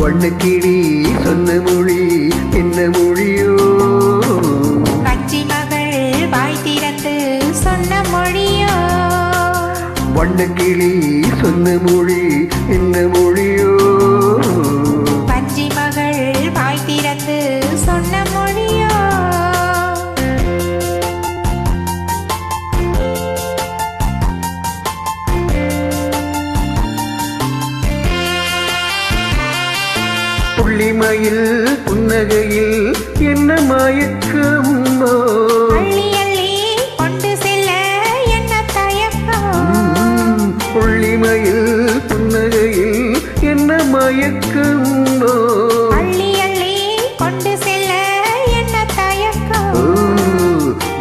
வண்ணக்கிளி சொன்ன மொழி என்ன மொழியோ? கஞ்சி மகள் வாய் திறந்து சொன்ன மொழியோ? வண்ணக்கிளி சொன்ன மொழி என்ன மொழியோ? புள்ளிமயில் புன்னகையில் என்ன மயக்கமோ அள்ளி அள்ளி கொண்டு செல்ல என்ன தயக்கம்? ம், புள்ளிமயில் புன்னகையில் என்ன மயக்கமோ ஓ,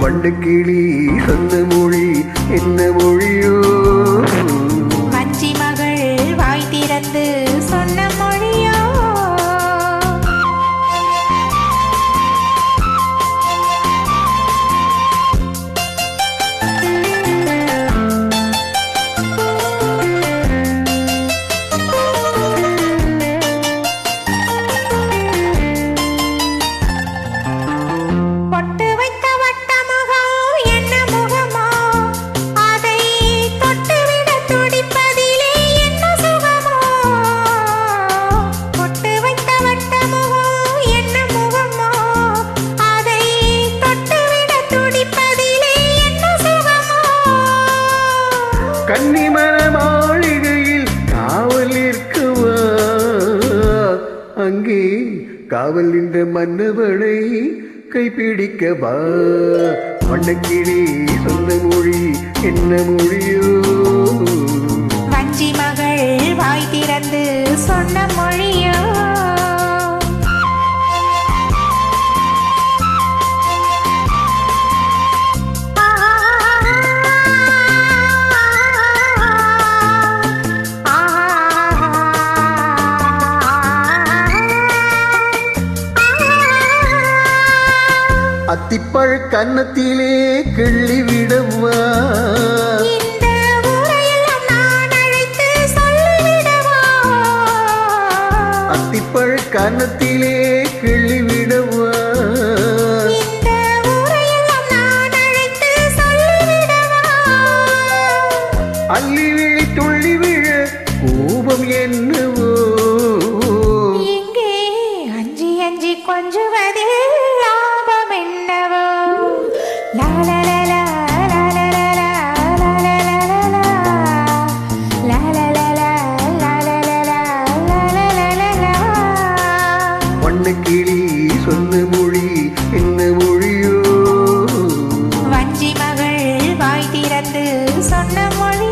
வண்ணக்கிளி சொன்ன மொழி என்ன மொழியோ? கன்னிமர மாளிகையில் காவல் இருக்கவா அங்கே காவல் நின்ற மன்னவனை கைப்பிடிக்கவா வண்ணக்கிளி சொந்த மொழி என்ன மொழியோ? வஞ்சி மகள் வாய் திறந்து சொன்ன மொழி அத்திப்பழ கன்னத்திலே கிள்ளி விடவா? அத்திப்பழ கன்னத்திலே கிள்ளி விடவா? அள்ளி விழி துள்ளி விழ கோபம் என்னவோ? சொன்ன மொழி என்ன மொழியோ? வஞ்சி மகள் வாய் திறந்து சொன்ன மொழி